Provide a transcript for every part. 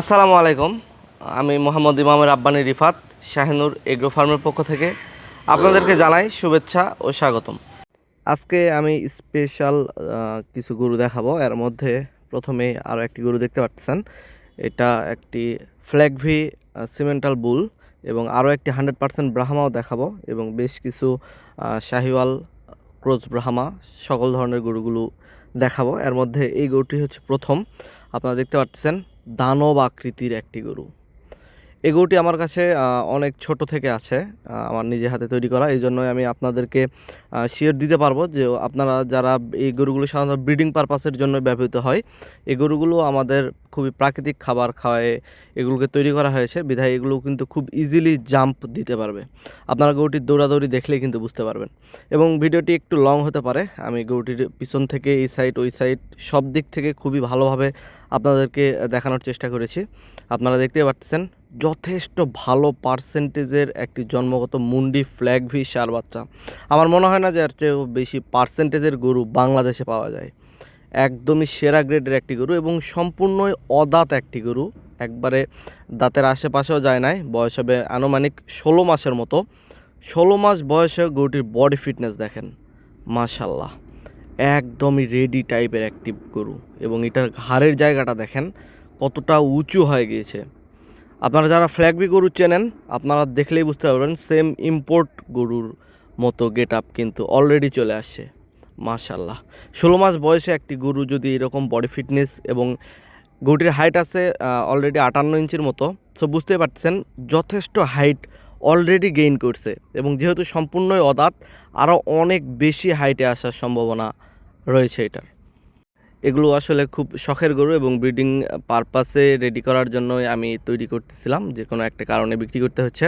আসসালামু আলাইকুম। আমি মোহাম্মদ ইমামের আব্বানি রিফাত, শাহিনুর এগ্রো ফার্মের পক্ষ থেকে। আপনাদেরকে জানাই শুভেচ্ছা ও স্বাগতম। আজকে আমি স্পেশাল কিছু গরু দেখাবো। এর মধ্যে প্রথমে আরও একটি গরু দেখতে পাচ্ছেন। এটা একটি ফ্ল্যাগভি সিমেন্টাল বুল এবং আরও একটি হান্ড্রেড পার্সেন্ট ব্রাহ্মাও দেখাবো এবং বেশ কিছু শাহিওয়াল, ক্রোজ ব্রাহ্মা সকল ধরনের গরুগুলো দেখাবো। এর মধ্যে এই গরুটি হচ্ছে প্রথম। আপনারা দেখতে পাচ্ছেন দানব আকৃতির একটি গরু। এই গরুটি আমার কাছে অনেক ছোট থেকে আছে আমার নিজে হাতে তৈরি করা। এই জন্যই আমি আপনাদেরকে শিওর দিতে পারব যে আপনারা যারা এই গরুগুলো সাধারণত ব্রিডিং পারপাসের জন্য ব্যবহৃত হয়, এই গরুগুলো আমাদের খুবই প্রাকৃতিক খাবার খাওয়ায় এগুলোকে তৈরি করা হয়েছে। বিধায় এগুলো কিন্তু খুব ইজিলি জাম্প দিতে পারবে। আপনারা গরুটির দৌড়াদৌড়ি দেখলেই কিন্তু বুঝতে পারবেন। এবং ভিডিওটি একটু লং হতে পারে। আমি গরুটির পিছন থেকে এই সাইড ওই সাইড সব দিক থেকে খুবই ভালোভাবে আপনাদেরকে দেখানোর চেষ্টা করেছি। আপনারা দেখতে পাচ্ছেন, যথেষ্ট ভালো পার্সেন্টেজের একটি জন্মগত মুন্ডি ফ্ল্যাগ ভি সার বাচ্চা। আমার মনে হয় না যে এর চেয়েও বেশি পার্সেন্টেজের গরু বাংলাদেশে পাওয়া যায়। একদমই সেরা গ্রেডের একটি গরু এবং সম্পূর্ণই অদাঁত একটি গরু। একবারে দাঁতের আশেপাশেও যায় নাই, বয়স হবে আনুমানিক ষোলো মাসের মতো। ষোলো মাস বয়সে গরুটির বডি ফিটনেস দেখেন মাশাল্লাহ একদমই রেডি টাইপের একটি গরু এবং এটার হাড়ের জায়গাটা দেখেন কতটা উঁচু হয়ে গিয়েছে। আপনারা যারা ফ্ল্যাগবি গরু চেনেন, আপনারা দেখলেই বুঝতে পারবেন সেম ইম্পোর্ট গরুর মতো গেট আপ কিন্তু অলরেডি চলে আসছে। মাশাল্লাহ ষোলো মাস বয়সে একটি গরু যদি এরকম বডি ফিটনেস এবং গরুটির হাইট আছে অলরেডি আটান্ন ইঞ্চির মতো সো বুঝতে পারছেন যথেষ্ট হাইট অলরেডি গেইন করছে এবং যেহেতু সম্পূর্ণই অদাঁত, আরও অনেক বেশি হাইটে আসার সম্ভাবনা রয়েছে এটার এগুলো আসলে খুব শখের গরু এবং ব্রিডিং পারপাসে রেডি করার জন্যই আমি তৈরি করতেছিলাম। যে কোনো একটা কারণে বিক্রি করতে হচ্ছে।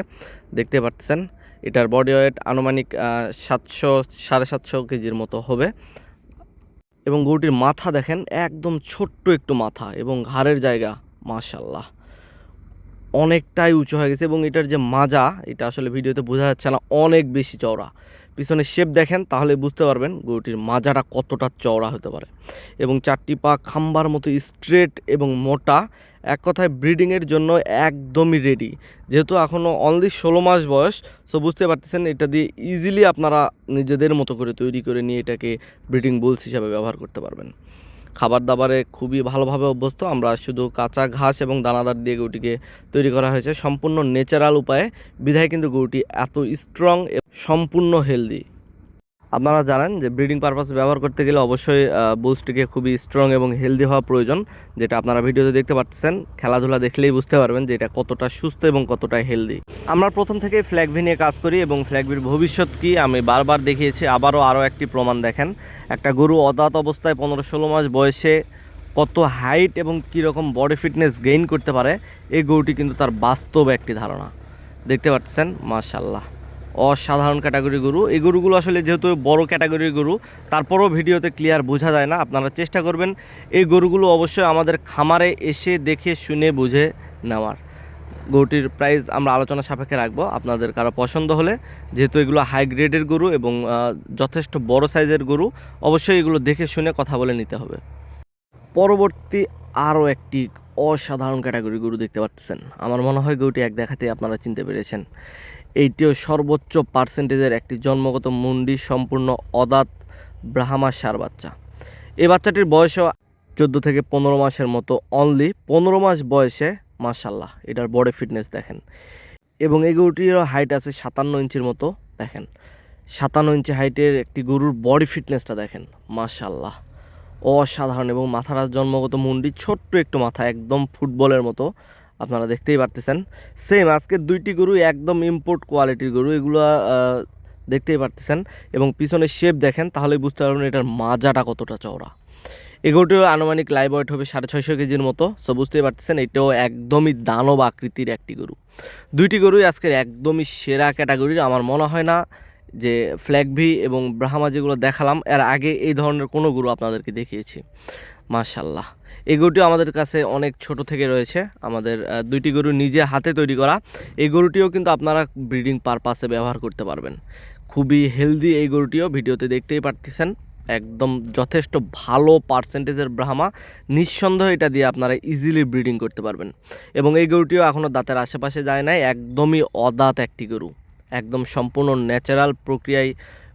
দেখতে পাচ্ছেন, এটার বডি ওয়েট আনুমানিক সাতশো, সাড়ে সাতশো কেজির মতো হবে। এবং গরুটির মাথা দেখেন, একদম ছোট্ট একটু মাথা এবং ঘাড়ের জায়গা মাশাল্লাহ অনেকটাই উঁচু হয়ে গেছে এবং এটার যে মাজা, এটা আসলে ভিডিওতে বোঝা যাচ্ছে না, অনেক বেশি চওড়া। পিছনে শেপ দেখেন, তাহলে বুঝতে পারবেন গরুটির মাজাটা কতটা চওড়া হতে পারে। এবং চারটি পা খাম্বার মতো স্ট্রেট এবং মোটা, এক কথায় ব্রিডিংয়ের জন্য একদমই রেডি যেহেতু এখনও অনলি ষোলো মাস বয়স সো বুঝতে পারতেছেন এটা দিয়ে ইজিলি আপনারা নিজেদের মতো করে তৈরি করে নিয়ে এটাকে ব্রিডিং বুলস হিসাবে ব্যবহার করতে পারবেন। খাবার দাবারে খুবই ভালোভাবে অভ্যস্ত। আমরা শুধু কাঁচা ঘাস এবং দানাদার দিয়ে গরুটিকে তৈরি করা হয়েছে। সম্পূর্ণ ন্যাচারাল উপায়ে। বিধায় কিন্তু গরুটি এত স্ট্রং সম্পূর্ণ হেলদি আপনারা জানেন যে ব্রিডিং পারপাসে ব্যবহার করতে গেলে অবশ্যই বুলসটিকে খুবই স্ট্রং এবং হেলদি হওয়া প্রয়োজন, যেটা আপনারা ভিডিওতে দেখতে পাচ্ছেন। খেলাধুলা দেখলেই বুঝতে পারবেন যে এটা কতটা সুস্থ এবং কতটা হেলদি আমরা প্রথম থেকেই ফ্ল্যাগভি নিয়ে কাজ করি এবং ফ্ল্যাগভির ভবিষ্যৎ কি, আমি বারবার দেখিয়েছি, আবারও আরও একটি প্রমাণ দেখেন। একটা গরু অদাত অবস্থায় পনেরো ষোলো মাস বয়সে কত হাইট এবং কীরকম বডি ফিটনেস গেইন করতে পারে, এই গরুটি কিন্তু তার বাস্তব একটি ধারণা। দেখতে পাচ্ছেন? মাশাল্লাহ অসাধারণ ক্যাটাগরি গরু। এই গরুগুলো আসলে যেহেতু বড় ক্যাটাগরির গরু, তারপরও ভিডিওতে ক্লিয়ার বোঝা যায় না। আপনারা চেষ্টা করবেন এই গরুগুলো অবশ্যই আমাদের খামারে এসে দেখে, শুনে, বুঝে নেওয়ার। গরুটির প্রাইস আমরা আলোচনা সাপেক্ষে রাখব। আপনাদের কারও পছন্দ হলে, যেহেতু এগুলো হাই গ্রেডের গরু এবং যথেষ্ট বড় সাইজের গরু, অবশ্যই এগুলো দেখে, শুনে কথা বলে নিতে হবে। পরবর্তী আরও একটি অসাধারণ ক্যাটাগরি গরু দেখতে পাচ্ছেন। আমার মনে হয় গরুটি এক দেখাতে আপনারা চিনতে পেরেছেন। এইটিও সর্বোচ্চ পার্সেন্টেজের একটি জন্মগত মুন্ডি সম্পূর্ণ অদাত ব্রাহ্মা সার বাচ্চা। এই বাচ্চাটির বয়সও চোদ্দ থেকে পনেরো মাসের মতো অনলি পনেরো মাস বয়সে মাশাল্লাহ এটার বডি ফিটনেস দেখেন। এবং এই গরুটিরও হাইট আছে সাতান্ন ইঞ্চির মতো, দেখেন। সাতান্ন ইঞ্চি হাইটের একটি গরুর বডি ফিটনেসটা দেখেন মাশাল্লাহ অসাধারণ এবং মাথার জন্মগত মুন্ডি ছোট্ট একটু মাথা, একদম ফুটবলের মতো আপনারা দেখতেই পারতেছেন। সেম আজকে দুইটি গরু একদম ইম্পোর্ট কোয়ালিটির গরু, এগুলো দেখতেই পারতেছেন। এবং পিছনের শেপ দেখেন, তাহলেই বুঝতে পারবেন এটার মাজাটা কতটা চওড়া। এগুলোটিও আনুমানিক লাইভ ওয়েট হবে সাড়ে ছয়শো কেজির মতো। সো বুঝতেই পারতেছেন, এটাও একদমই দানব আকৃতির একটি গরু। দুইটি গরুই আজকের একদমই সেরা ক্যাটাগরির আমার মনে হয় না। যে ফ্ল্যাগভি এবং ব্রাহ্মা যেগুলো দেখালাম, এর আগে এই ধরনের কোনো গরু আপনাদেরকে দেখিয়েছি। মাশাল্লাহ এই গরুটিও আমাদের কাছে অনেক ছোট থেকে রয়েছে। আমাদের দুইটি গরু নিজে হাতে তৈরি করা। এই গরুটিও কিন্তু আপনারা ব্রিডিং পারপাসে ব্যবহার করতে পারবেন। খুবই হেলদি এই গরুটিও, ভিডিওতে দেখতেই পারতেছেন। একদম যথেষ্ট ভালো পার্সেন্টেজের ব্রাহ্মা নিঃসন্দেহে এটা দিয়ে আপনারা ইজিলি ব্রিডিং করতে পারবেন। এবং এই গরুটিও এখনও দাঁতের আশেপাশে যায় নাই, একদমই অদাঁত একটি গরু। একদম সম্পূর্ণ ন্যাচারাল প্রক্রিয়ায়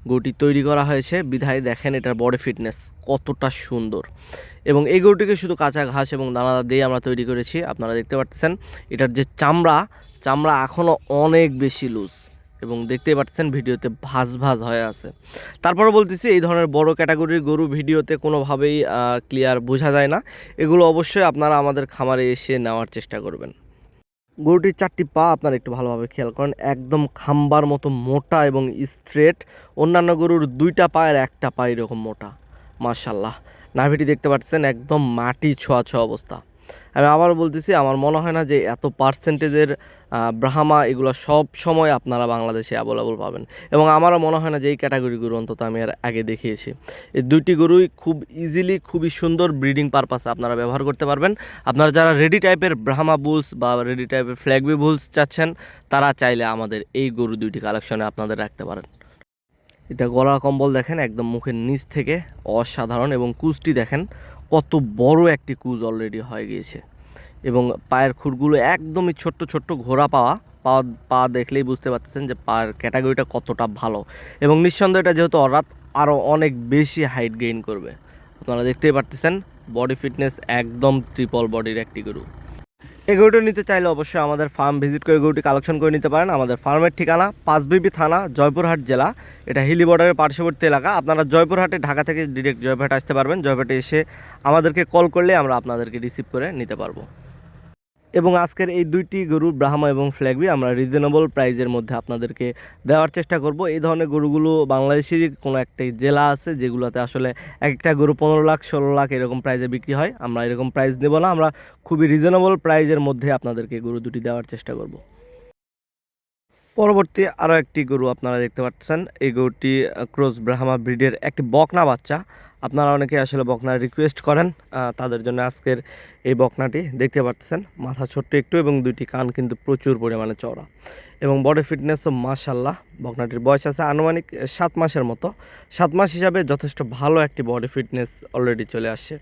গরুটি তৈরি করা হয়েছে। বিধায় দেখেন এটার বডি ফিটনেস কতটা সুন্দর। এবং এই গরুটিকে শুধু কাঁচা ঘাস এবং দানাদার দিয়ে আমরা তৈরি করেছি। আপনারা দেখতে পাচ্ছেন, এটার যে চামড়া চামড়া এখনও অনেক বেশি লুজ এবং দেখতেই পাচ্ছেন, ভিডিওতে ভাজ ভাজ হয়ে আছে। তারপরে বলতেছি, এই ধরনের বড় ক্যাটাগরির গরু ভিডিওতে কোনোভাবেই ক্লিয়ার বোঝা যায় না। এগুলো অবশ্যই আপনারা আমাদের খামারে এসে নেওয়ার চেষ্টা করবেন। গরুটির চারটি পা আপনারা একটু ভালোভাবে খেয়াল করেন। একদম খাম্বার মতো মোটা এবং স্ট্রেট অন্যান্য গরুর দুইটা পায়ের একটা পা এরকম মোটা। মার্শাল্লাহ নাভিটি দেখতে পাচ্ছেন, একদম মাটি ছোঁয়া অবস্থা। আমি আবার বলতেছি, আমার মনে হয় না যে এত পার্সেন্টেজের ব্রাহ্মা এগুলো সব সময় আপনারা বাংলাদেশে অ্যাভেলেবল পাবেন। এবং আমারও মনে হয় না যে এই ক্যাটাগরি গরু অন্তত আমি আর আগে দেখিয়েছি। এই দুইটি গরুই খুব ইজিলি খুবই সুন্দর ব্রিডিং পারপাসে আপনারা ব্যবহার করতে পারবেন। আপনারা যারা রেডি টাইপের ব্রাহ্মা বুলস বা রেডি টাইপের ফ্ল্যাগবি বুলস চাচ্ছেন, তারা চাইলে আমাদের এই গরু দুইটি কালেকশনে আপনাদের রাখতে পারেন। এটা গলা কম্বল দেখেন, একদম মুখের নিচ থেকে অসাধারণ এবং কুচটি দেখেন। কত বড় একটি কুজ অলরেডি হয়ে গিয়েছে। এবং পায়ের খুরগুলো একদমই ছোট্ট ছোট্ট ঘোরা পাওয়া পা পা দেখলেই বুঝতে পারতেছেন যে পায়ের ক্যাটাগরিটা কতটা ভালো। এবং নিঃসন্দেহ এটা যেহেতু অরাত আরও অনেক বেশি হাইট গেইন করবে। আপনারা দেখতেই পারতেছেন বডি ফিটনেস একদম ট্রিপল বডির একটি গরু। এই গরুটি নিতে চাইলে অবশ্যই আমাদের ফার্ম ভিজিট করে গরুটি কালেকশন করে নিতে পারেন। আমাদের ফার্মের ঠিকানা পাঁচবিবি থানা, জয়পুরহাট জেলা। এটা হিলি বর্ডারের পার্শ্ববর্তী এলাকা। আপনারা জয়পুরহাটে ঢাকা থেকে ডিরেক্ট জয়পুরহাট আসতে পারবেন। জয়পুরহাটে এসে আমাদেরকে কল করলে আমরা আপনাদেরকে রিসিভ করে নিতে পারব। এবং আজকের এই দুইটি গরু ব্রাহ্মা এবং ফ্ল্যাগবি আমরা রিজনেবল প্রাইজের মধ্যে আপনাদেরকে দেওয়ার চেষ্টা করব। এই ধরনের গরুগুলো বাংলাদেশেরই কোনো একটি জেলা আছে যেগুলোতে আসলে এক একটা গরু পনেরো লাখ, ষোলো লাখ এরকম প্রাইজে বিক্রি হয়। আমরা এরকম প্রাইজ নেব না। আমরা খুবই রিজনেবল প্রাইজের মধ্যে আপনাদেরকে গরু দুটি দেওয়ার চেষ্টা করব। পরবর্তী আরও একটি গরু আপনারা দেখতে পাচ্ছেন। এই গরুটি ক্রোজ ব্রাহ্মা ব্রিডের একটি বকনা বাচ্চা। আপনারা অনেকে আসলে বকনা রিকোয়েস্ট করেন তাদের জন্য আজকের এই বকনাটি দেখতে পাচ্ছেন মাথা ছোট্ট একটু এবং দুইটি কান কিন্তু প্রচুর পরিমাণে চড়া এবং বডি ফিটনেসও মাশাল্লাহ বকনাটির বয়স আছে আনুমানিক সাত মাসের মতো। সাত মাস হিসাবে যথেষ্ট ভালো একটি বডি ফিটনেস অলরেডি চলে আসছে।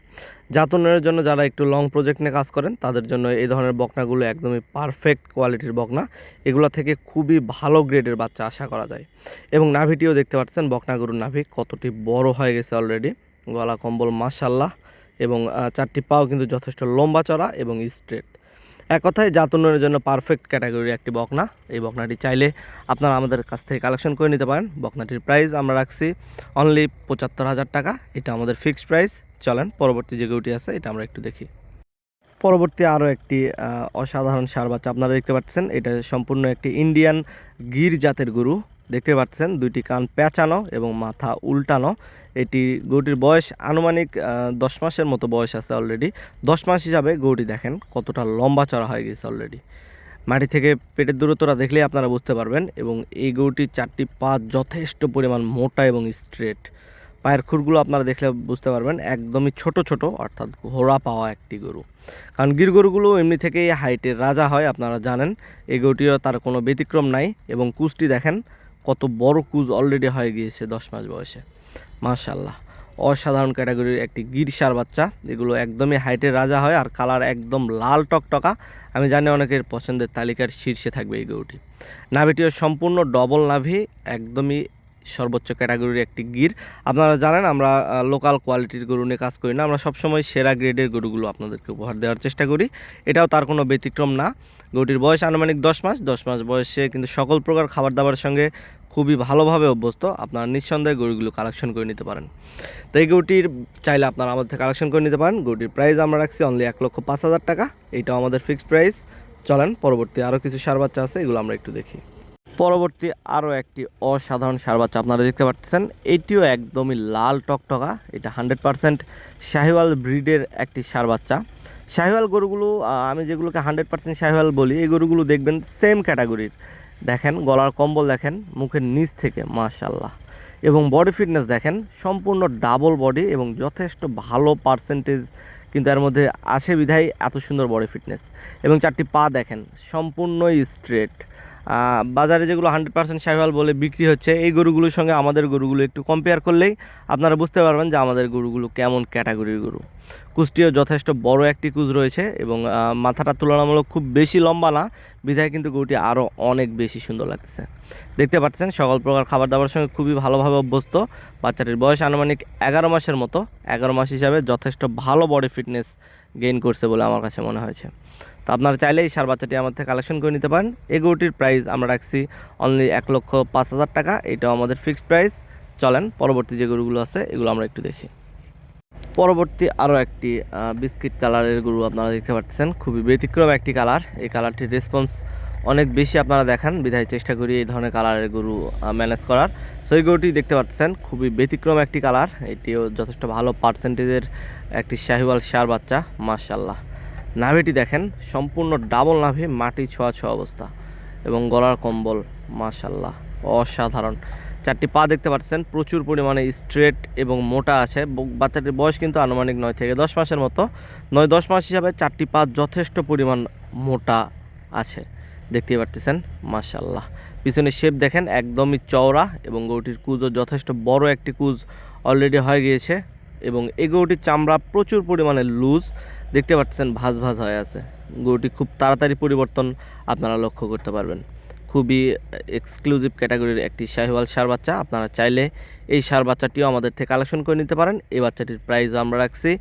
জাতনের জন্য যারা একটু লং প্রজেক্ট নিয়ে কাজ করেন, তাদের জন্য এই ধরনের বকনাগুলো একদমই পারফেক্ট কোয়ালিটির বকনা। এগুলো থেকে খুবই ভালো গ্রেডের বাচ্চা আশা করা যায়। এবং নাভিটিও দেখতে পাচ্ছেন বকনা গরুর নাভি কতটি বড় হয়ে গেছে অলরেডি গলা কম্বল মাশাল্লাহ এবং চারটি পাও কিন্তু যথেষ্ট লম্বা চড়া এবং স্ট্রেট এক কথায় জাতনের জন্য পারফেক্ট ক্যাটাগরির একটি বকনা। এই বকনাটি চাইলে আপনারা আমাদের কাছ থেকে কালেকশন করে নিতে পারেন। বকনাটির প্রাইস আমরা রাখছি অনলি পঁচাত্তর হাজার টাকা। এটা আমাদের ফিক্সড প্রাইস চলেন, পরবর্তী যে গরুটি আছে, এটা আমরা একটু দেখি। পরবর্তী আরও একটি অসাধারণ সার বাচ্চা আপনারা দেখতে পাচ্ছেন। এটা সম্পূর্ণ একটি ইন্ডিয়ান গির জাতের গরু। দেখতে পাচ্ছেন, দুইটি কান পেঁচানো এবং মাথা উল্টানো। এটি গরুটির বয়স আনুমানিক দশ মাসের মতো বয়স আছে অলরেডি দশ মাস হিসাবে গরুটি দেখেন, কতটা লম্বা চড়া হয়ে গেছে অলরেডি মাটি থেকে পেটের দূরত্বটা দেখলেই আপনারা বুঝতে পারবেন এবং এই গরুটির চারটি পা যথেষ্ট পরিমাণ মোটা এবং স্ট্রেট পায়ের খুরগুলো আপনারা দেখলে বুঝতে পারবেন, একদমই ছোট ছোট, অর্থাৎ ঘোড়া পাওয়া একটি গরু। কারণ গির গরুগুলো এমনি থেকেই হাইটের রাজা হয়, আপনারা জানেন। এই গরুটিও তার কোনো ব্যতিক্রম নাই এবং কুচটি দেখেন, কত বড় কুজ অলরেডি হয়ে গিয়েছে দশ মাস বয়সে। মাশাল্লাহ অসাধারণ ক্যাটাগরির একটি গির সার বাচ্চা এগুলো একদমই হাইটের রাজা হয় আর কালার একদম লাল টকটকা। আমি জানি অনেকের পছন্দের তালিকার শীর্ষে থাকবে এই গরুটি। নাভিটিও সম্পূর্ণ ডবল নাভি, একদমই সর্বোচ্চ ক্যাটাগরির একটি গির। আপনারা জানেন, আমরা লোকাল কোয়ালিটির গরু নিয়ে কাজ করি না। আমরা সবসময় সেরা গ্রেডের গরুগুলো আপনাদেরকে উপহার দেওয়ার চেষ্টা করি। এটাও তার কোনো ব্যতিক্রম না। গরুটির বয়স আনুমানিক দশ মাস। দশ মাস বয়সে কিন্তু সকল প্রকার খাবার দাবারের সঙ্গে খুবই ভালোভাবে অভ্যস্ত, আপনারা নিঃসন্দেহে গরুগুলো কালেকশন করে নিতে পারেন। তো এই গরুটির চাইলে আপনারা আমাদের থেকে কালেকশন করে নিতে পারেন। গরুটির প্রাইস আমরা রাখছি অনলি এক লক্ষ পাঁচ হাজার টাকা। এইটাও আমাদের ফিক্সড প্রাইস চলেন, পরবর্তী আরও কিছু সার বাচ্চা আছে, এগুলো আমরা একটু দেখি। পরবর্তী আরও একটি অসাধারণ সার বাচ্চা আপনারা দেখতে পাচ্ছেন এটিও একদমই লাল টকটকা, এটা হান্ড্রেড পারসেন্ট শাহিওয়াল ব্রিডের একটি সার বাচ্চা। শাহিওয়াল গরুগুলো আমি যেগুলোকে হান্ড্রেড পার্সেন্ট শাহিওয়াল বলি, এই গরুগুলো দেখবেন সেম ক্যাটাগরির দেখেন, গলার কম্বল দেখেন, মুখের নিচ থেকে মাশাল্লাহ এবং বডি ফিটনেস দেখেন, সম্পূর্ণ ডাবল বডি এবং যথেষ্ট ভালো পার্সেন্টেজ কিন্তু এর মধ্যে আছে বিধায় এত সুন্দর বডি ফিটনেস এবং চারটি পা দেখেন, সম্পূর্ণই স্ট্রেট বাজারে যেগুলো হান্ড্রেড পার্সেন্ট সাইভাল বলে বিক্রি হচ্ছে, এই গরুগুলোর সঙ্গে আমাদের গরুগুলো একটু কম্পেয়ার করলেই আপনারা বুঝতে পারবেন যে আমাদের গরুগুলো কেমন ক্যাটাগরির গরু। কুষ্টিও যথেষ্ট বড় একটি কুজ রয়েছে এবং মাথাটা তুলনামূলক খুব বেশি লম্বা না, বিধায় কিন্তু গরুটি আরও অনেক বেশি সুন্দর লাগতেছে। দেখতে পাচ্ছেন, সকল প্রকার খাবার দাবার সঙ্গে খুবই ভালোভাবে অভ্যস্ত, বাচ্চাটির বয়স আনুমানিক এগারো মাসের মতো, এগারো মাস হিসাবে যথেষ্ট ভালো বডি ফিটনেস গেইন করছে বলে আমার কাছে মনে হয়েছে। তো আপনারা চাইলে এই সার বাচ্চাটি আমার থেকে কালেকশন করে নিতে পারেন। এই গরুটির প্রাইস আমরা রাখছি অনলি এক লক্ষ পাঁচ হাজার টাকা। এটাও আমাদের ফিক্সড প্রাইস চলেন, পরবর্তী যে গরুগুলো আছে, এগুলো আমরা একটু দেখি। পরবর্তী আরও একটি বিস্কিট কালারের গরু আপনারা দেখতে পাচ্ছেন। খুবই ব্যতিক্রম একটি কালার এই কালারটির রেসপন্স অনেক বেশি আপনারা দেখান। বিধায় চেষ্টা করি এই ধরনের কালারের গরু ম্যানেজ করার। সো এই গরুটি দেখতে পাচ্ছেন, খুবই ব্যতিক্রম একটি কালার এটিও যথেষ্ট ভালো পার্সেন্টেজের একটি শাহিওয়াল সার বাচ্চা মার্শাল্লাহ নাভিটি দেখেন, সম্পূর্ণ ডাবল নাভি, মাটি ছোঁয়া ছোঁয়া অবস্থা এবং গলার কম্বল মাশাল্লাহ অসাধারণ। চারটি পা দেখতে পাচ্ছেন, প্রচুর পরিমাণে স্ট্রেট এবং মোটা আছে। বাচ্চাটির বয়স কিন্তু আনুমানিক নয় থেকে দশ মাসের মতো। নয় দশ মাস হিসাবে চারটি পা যথেষ্ট পরিমাণ মোটা আছে। দেখতেই পারতেছেন মাশাল্লাহ পিছনে শেপ দেখেন, একদমই চওড়া এবং গরুটির কুজও যথেষ্ট বড় একটি কুজ অলরেডি হয়ে গিয়েছে এবং এই গরুটির চামড়া প্রচুর পরিমাণে লুজ দেখতে পাচ্ছেন ভাজ ভাজ হয়ে আছে। গরুটি খুব তাড়াতাড়ি পরিবর্তন আপনারা লক্ষ্য করতে পারবেন। খুবই এক্সক্লুসিভ ক্যাটাগরির একটি শাহিওয়াল সার বাচ্চা। আপনারা চাইলে এই সার বাচ্চাটিও আমাদের থেকে কালেকশন করে নিতে পারেন। এই বাচ্চাটির প্রাইস আমরা রাখছি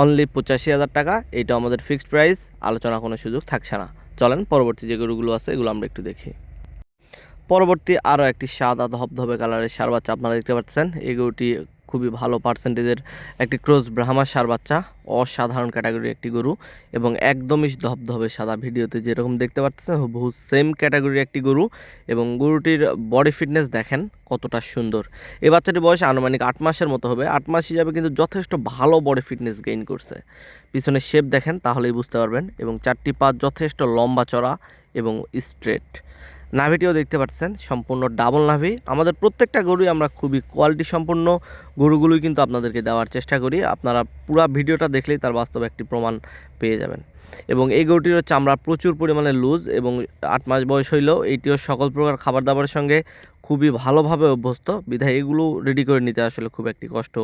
অনলি পঁচাশি হাজার টাকা। এটা আমাদের ফিক্সড প্রাইস আলোচনা কোনো সুযোগ থাকছে না। চলেন, পরবর্তী যে গরুগুলো আছে, এগুলো আমরা একটু দেখি। পরবর্তী আরও একটি সাদা ধবধবে কালারের সার বাচ্চা আপনারা দেখতে পাচ্ছেন। এই গরুটি খুবই ভালো পার্সেন্টেজের একটি ক্রোজ ব্রাহ্মা সার বাচ্চা, অসাধারণ ক্যাটাগরির একটি গরু এবং একদমই ধবধবে সাদা ভিডিওতে যেরকম দেখতে পাচ্ছেন বহু সেম ক্যাটাগরির একটি গরু এবং গরুটির বডি ফিটনেস দেখেন কতটা সুন্দর। এই বাচ্চাটির বয়স আনুমানিক আট মাসের মতো হবে, আট মাস হিসাবে কিন্তু যথেষ্ট ভালো বডি ফিটনেস গেইন করছে। পিছনে শেপ দেখেন তাহলেই বুঝতে পারবেন এবং চারটি পা যথেষ্ট লম্বা চড়া এবং স্ট্রেট নাভিটিও দেখতে পাচ্ছেন, সম্পূর্ণ ডাবল নাভি। আমাদের প্রত্যেকটা গরুই আমরা খুবই কোয়ালিটি সম্পূর্ণ গরুগুলোই কিন্তু আপনাদেরকে দেওয়ার চেষ্টা করি। আপনারা পুরো ভিডিওটা দেখলেই তার বাস্তব একটি প্রমাণ পেয়ে যাবেন। এবং এই গরুটিরও চামড়া প্রচুর পরিমাণে লুজ এবং আট মাস বয়স হইলেও এইটিও সকল প্রকার খাবার দাবারের সঙ্গে খুবই ভালোভাবে অভ্যস্ত। বিধায় এগুলো রেডি করে নিতে আসলে খুব একটি কষ্ট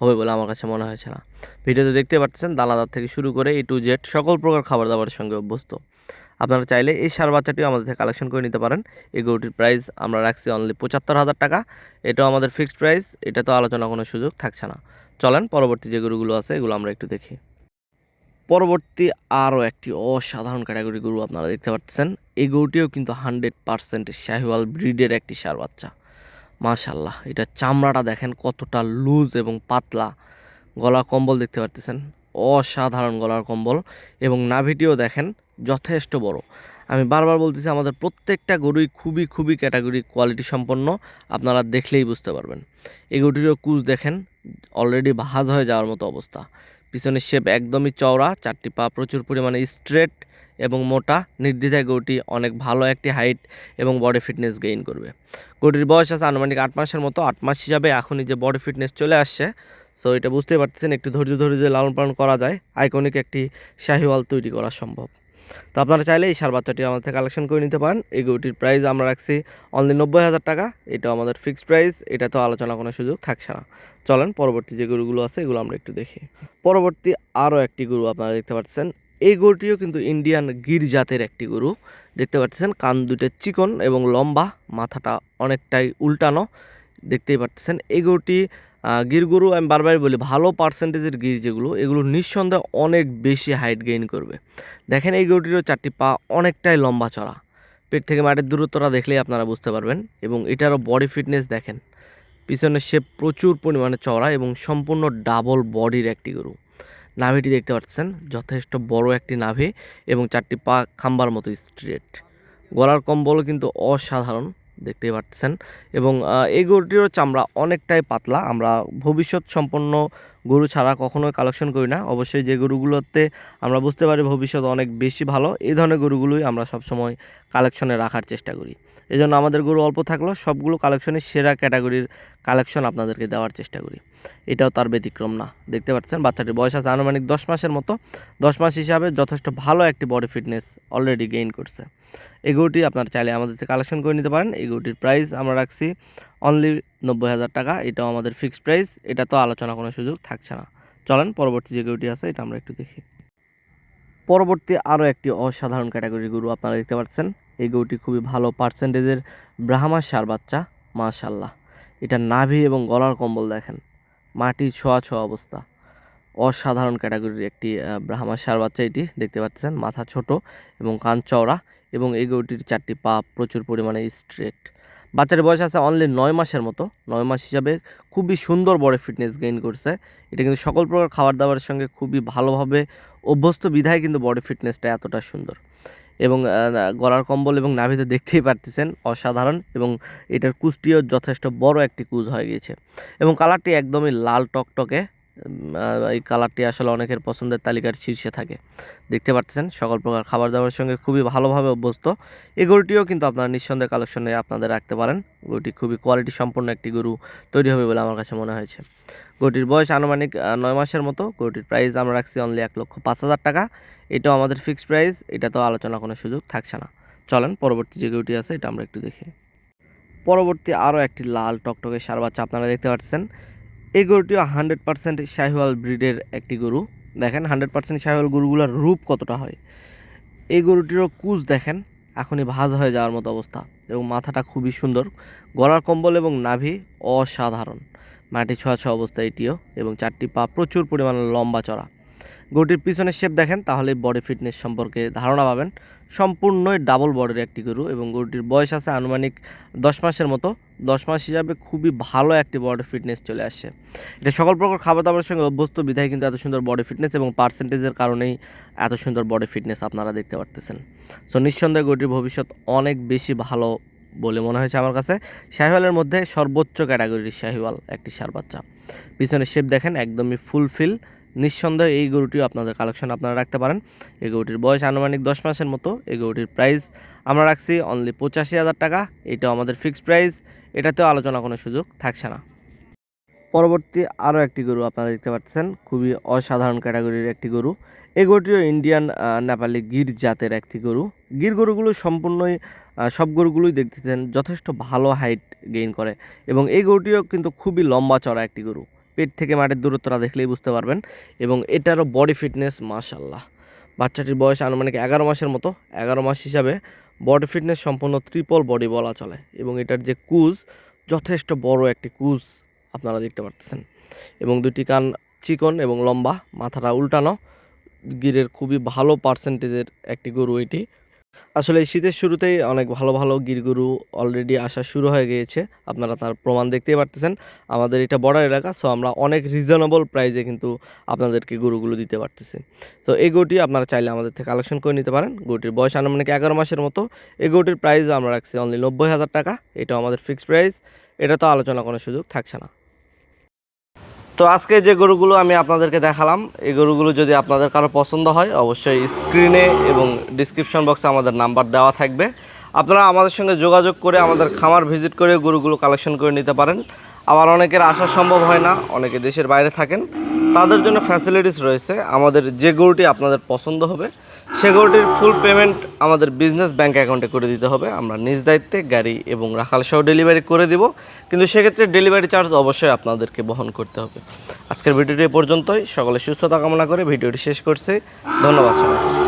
হবে বলে আমার কাছে মনে হয়েছে না। ভিডিওতে দেখতে পাচ্ছেন, দানাদার থেকে শুরু করে এ টু জেড সকল প্রকার খাবার দাবারের সঙ্গে অভ্যস্ত। আপনারা চাইলে এই সার বাচ্চাটিও আমাদের থেকে কালেকশন করে নিতে পারেন। এই গরুটির প্রাইস আমরা রাখছি অনলি পঁচাত্তর হাজার টাকা। এটাও আমাদের ফিক্সড প্রাইস এটা তো আলোচনা কোনো সুযোগ থাকছে না। চলেন, পরবর্তী যে গরুগুলো আছে, এগুলো আমরা একটু দেখি। পরবর্তী আরও একটি অসাধারণ ক্যাটাগরি গরু আপনারা দেখতে পাচ্ছেন। এই গরুটিও কিন্তু হান্ড্রেড পার্সেন্ট শাহিওয়াল ব্রিডের একটি সার বাচ্চা। মাশাল্লাহ এটা চামড়াটা দেখেন কতটা লুজ এবং পাতলা। গলা কম্বল দেখতে পাচ্ছেন, অসাধারণ গলার কম্বল এবং নাভিটিও দেখেন যথেষ্ট বড়। আমি বারবার বলতেছি, আমাদের প্রত্যেকটা গরুই খুবই খুবই ক্যাটাগরি কোয়ালিটি সম্পন্ন। আপনারা দেখলেই বুঝতে পারবেন। এই গরুটিরও কুচ দেখেন অলরেডি ভাজ হয়ে যাওয়ার মতো অবস্থা। পিছনের শেপ একদমই চওড়া, চারটি পা প্রচুর পরিমাণে স্ট্রেট এবং মোটা। নির্দ্বিধায় গরুটি অনেক ভালো একটি হাইট এবং বডি ফিটনেস গেইন করবে। গরুটির বয়স আছে আনুমানিক আট মাসের মতো। আট মাস হিসাবে এখনই যে বডি ফিটনেস চলে আসছে সো এটা বুঝতেই পারতেছেন, একটু ধৈর্য ধৈর্য লালন পালন করা যায় আইকনিক একটি শাহিওয়াল তৈরি করা সম্ভব। তো আপনারা চাইলে এই সার বাচ্চাটি আমাদের থেকে কালেকশন করে নিতে পারেন। এই গরুটির প্রাইস আমরা রাখছি অনলি নব্বই হাজার টাকা। এটা আমাদের ফিক্সড প্রাইস এটা তো আলোচনা কোনো সুযোগ থাকছে না। চলেন, পরবর্তী যে গরুগুলো আছে, এগুলো আমরা একটু দেখি। পরবর্তী আরও একটি গরু আপনারা দেখতে পাচ্ছেন। এই গরুটিও কিন্তু ইন্ডিয়ান গির জাতের একটি গরু। দেখতে পাচ্ছেন, কান দুটো চিকন এবং লম্বা, মাথাটা অনেকটাই উল্টানো। দেখতেই পাচ্ছেন, এই গরুটি গির গরু আমি বারবার বলি, ভালো পার্সেন্টেজের গির যেগুলো, এগুলো নিঃসন্দেহে অনেক বেশি হাইট গেইন করবে। দেখেন এই গরুটিরও চারটি পা অনেকটাই লম্বা চড়া। পেট থেকে মাটির দূরত্বটা দেখলেই আপনারা বুঝতে পারবেন এবং এটারও বডি ফিটনেস দেখেন। পিছনের শেপ প্রচুর পরিমাণে চড়া এবং সম্পূর্ণ ডাবল বডির একটি গরু। নাভিটি দেখতে পাচ্ছেন, যথেষ্ট বড় একটি নাভি এবং চারটি পা খাম্বার মতো স্ট্রেট গলার কম্বলও কিন্তু অসাধারণ। দেখতেই পাচ্ছেন। এবং এই গরুটিরও চামড়া অনেকটাই পাতলা। আমরা ভবিষ্যৎ সম্পন্ন গরু ছাড়া কখনোই কালেকশন করি না। অবশ্যই যে গরুগুলোতে আমরা বুঝতে পারি ভবিষ্যৎ অনেক বেশি ভালো, এই ধরনের গরুগুলোই আমরা সবসময় কালেকশনে রাখার চেষ্টা করি। এই জন্য আমাদের গরু অল্প থাকলেও সবগুলো কালেকশনের সেরা ক্যাটাগরির কালেকশন আপনাদেরকে দেওয়ার চেষ্টা করি। এটাও তার ব্যতিক্রম না। দেখতে পাচ্ছেন, বাচ্চাটির বয়স আছে আনুমানিক দশ মাসের মতো। দশ মাস হিসাবে যথেষ্ট ভালো একটি বডি ফিটনেস অলরেডি গেইন করছে। এই গরুটি আপনারা চাইলে আমাদের থেকে কালেকশন করে নিতে পারেন। এই গরুটির প্রাইস আমরা রাখছি অনলি নব্বই হাজার টাকা। এটাও আমাদের ফিক্সড প্রাইস এটা তো আলোচনা কোনো সুযোগ থাকছে না। চলেন, পরবর্তী যে গরুটি আছে, এটা আমরা একটু দেখি। পরবর্তী আরও একটি অসাধারণ ক্যাটাগরির গরু আপনারা দেখতে পাচ্ছেন। এই গরুটি খুবই ভালো পার্সেন্টেজের ব্রাহ্মা সার বাচ্চা মাশাল্লাহ এটা নাভি এবং গলার কম্বল দেখেন। মাটি ছোঁয়া ছোঁয়া অবস্থা। অসাধারণ ক্যাটাগরির একটি ব্রাহ্মা সার বাচ্চা এটি, দেখতে পাচ্ছেন। মাথা ছোট এবং কান চওড়া। এবং এই গরুটির চারটি পা প্রচুর পরিমাণে স্ট্রেট বাচ্চার বয়স আছে অনলি নয় মাসের মতো। নয় মাস হিসাবে খুবই সুন্দর বড় ফিটনেস গেইন করছে। এটা কিন্তু সকল প্রকার খাবার দাবারের সঙ্গে খুবই ভালোভাবে অভ্যস্ত বিধায় কিন্তু বডি ফিটনেসটা এতটা সুন্দর। এবং গলার কম্বল এবং নাভিতে দেখতেই পারতেছেন, অসাধারণ এবং এটার কুচটিও যথেষ্ট বড় একটি কুচ হয়ে গিয়েছে। এবং কালারটি একদমই লাল টকটকে। এই কালারটি আসলে অনেকের পছন্দের তালিকার শীর্ষে থাকে। দেখতে পাচ্ছেন সকল প্রকার খাবার দাবারের সঙ্গে খুবই ভালোভাবে অভ্যস্ত। এই গরুটিও কিন্তু আপনারা নিঃসন্দেহে কালেকশনে আপনাদের রাখতে পারেন। গরুটি খুবই কোয়ালিটি সম্পন্ন একটি গরু তৈরি হবে বলে আমার কাছে মনে হয়েছে। গরুটির বয়স আনুমানিক নয় মাসের মতো। গরুটির প্রাইস আমরা রাখছি অনলি এক লক্ষ পাঁচ হাজার টাকা। এটাও আমাদের ফিক্সড প্রাইস এটা তো আলোচনা কোনো সুযোগ থাকছে না। চলেন, পরবর্তী যে গরুটি আছে, এটা আমরা একটু দেখি। পরবর্তী আরও একটি লাল টকটকে সার বাচ্চা আপনারা দেখতে পাচ্ছেন এই গরুটিও হান্ড্রেড পার্সেন্ট শাহিওয়াল ব্রিডের একটি গরু। দেখেন, হান্ড্রেড পার্সেন্ট শাহিওয়াল গরুগুলোর রূপ কতটা হয়। এই গরুটিরও কুচ দেখেন, এখনই ভাজ হয়ে যাওয়ার মতো অবস্থা এবং মাথাটা খুবই সুন্দর। গলার কম্বল এবং নাভি অসাধারণ। মাটি ছোঁয়া ছোঁয়া অবস্থা এটিও এবং চারটি পা প্রচুর পরিমাণে লম্বা চড়া। গরুটির পিছনের শেপ দেখেন, তাহলে বডি ফিটনেস সম্পর্কে ধারণা পাবেন। সম্পূর্ণই ডাবল বডির একটি গরু এবং গরুটির বয়স আছে আনুমানিক দশ মাসের মতো। দশ মাস হিসাবে খুবই ভালো একটি বডি ফিটনেস চলে আসছে। এটা সকল প্রকার খাবার দাবারের সঙ্গে অভ্যস্ত, বিধায় কিন্তু এত সুন্দর বডি ফিটনেস এবং পার্সেন্টেজের কারণেই এত সুন্দর বডি ফিটনেস আপনারা দেখতে পারতেছেন। সো নিঃসন্দেহে গরুটির ভবিষ্যৎ অনেক বেশি ভালো বলে মনে হয়েছে আমার কাছে। শাহিওয়ালের মধ্যে সর্বোচ্চ ক্যাটাগরির শাহিওয়াল, একটি সার বাচ্চা। পিছনের শেপ দেখেন, একদমই ফুলফিল নিঃসন্দেহে এই গরুটিও আপনাদের কালেকশন আপনারা রাখতে পারেন। এই গরুটির বয়স আনুমানিক দশ মাসের মতো, এই গরুটির প্রাইস আমরা রাখছি অনলি পঁচাশি হাজার টাকা, এটাও আমাদের ফিক্সড প্রাইস এটাতেও আলোচনা কোনো সুযোগ থাকছে না। পরবর্তী আরও একটি গরু আপনারা দেখতে পাচ্ছেন, খুবই অসাধারণ ক্যাটাগরির একটি গরু। এই গরুটিও ইন্ডিয়ান নেপালি গির জাতের একটি গরু। গির গরুগুলো সম্পূর্ণই সব গরুগুলোই দেখতেছেন, যথেষ্ট ভালো হাইট গেইন করে। এবং এই গরুটিও কিন্তু খুবই লম্বা চড়া একটি গরু। পেট থেকে মাটির দূরত্বটা দেখলেই বুঝতে পারবেন এবং এটারও বডি ফিটনেস মাশাল্লাহ বাচ্চাটির বয়স আনুমানিক এগারো মাসের মতো। এগারো মাস হিসাবে বডি ফিটনেস সম্পূর্ণ ত্রিপল বডি বলা চলে এবং এটার যে কুজ, যথেষ্ট বড় একটি কুজ আপনারা দেখতে পাচ্ছেন এবং দুটি কান চিকন এবং লম্বা, মাথাটা উল্টানো, গিরের খুবই ভালো পার্সেন্টেজের একটি গরু এটি। আসলে এই শীতের শুরুতেই অনেক ভালো ভালো গির গরু অলরেডি আসা শুরু হয়ে গিয়েছে। আপনারা তার প্রমাণ দেখতেই পারতেছেন। আমাদের এটা বর্ডার এলাকা সো আমরা অনেক রিজনেবল প্রাইজে কিন্তু আপনাদেরকে গরুগুলো দিতে পারতেছি। তো এই গরুটি আপনারা চাইলে আমাদের থেকে কালেকশন করে নিতে পারেন। গরুটির বয়স আনুমানিক এগারো মাসের মতো। এই গরুটির প্রাইস আমরা রাখছি অনলি নব্বই হাজার টাকা। এটাও আমাদের ফিক্সড প্রাইস এটা তো আলোচনা কোনো সুযোগ থাকছে না। তো আজকে যে গরুগুলো আমি আপনাদেরকে দেখালাম, এই গরুগুলো যদি আপনাদের কারও পছন্দ হয়, অবশ্যই স্ক্রিনে এবং ডিসক্রিপশন বক্সে আমাদের নাম্বার দেওয়া থাকবে। আপনারা আমাদের সঙ্গে যোগাযোগ করে আমাদের খামার ভিজিট করে গরুগুলো কালেকশন করে নিতে পারেন। আবার অনেকের আসা সম্ভব হয় না, অনেকে দেশের বাইরে থাকেন। তাদের জন্য ফ্যাসিলিটিস রয়েছে। আমাদের যে গরুটি আপনাদের পছন্দ হবে সে গরুটির ফুল পেমেন্ট আমাদের বিজনেস ব্যাংক অ্যাকাউন্টে করে দিতে হবে। আমরা নিজ দায়িত্বে গাড়ি এবং রাখাল সহ ডেলিভারি করে দিব। কিন্তু সেক্ষেত্রে ডেলিভারি চার্জ অবশ্যই আপনাদেরকে বহন করতে হবে। আজকের ভিডিওটি এ পর্যন্তই। সকলে সুস্থতা কামনা করে ভিডিওটি শেষ করছি। ধন্যবাদ সবাই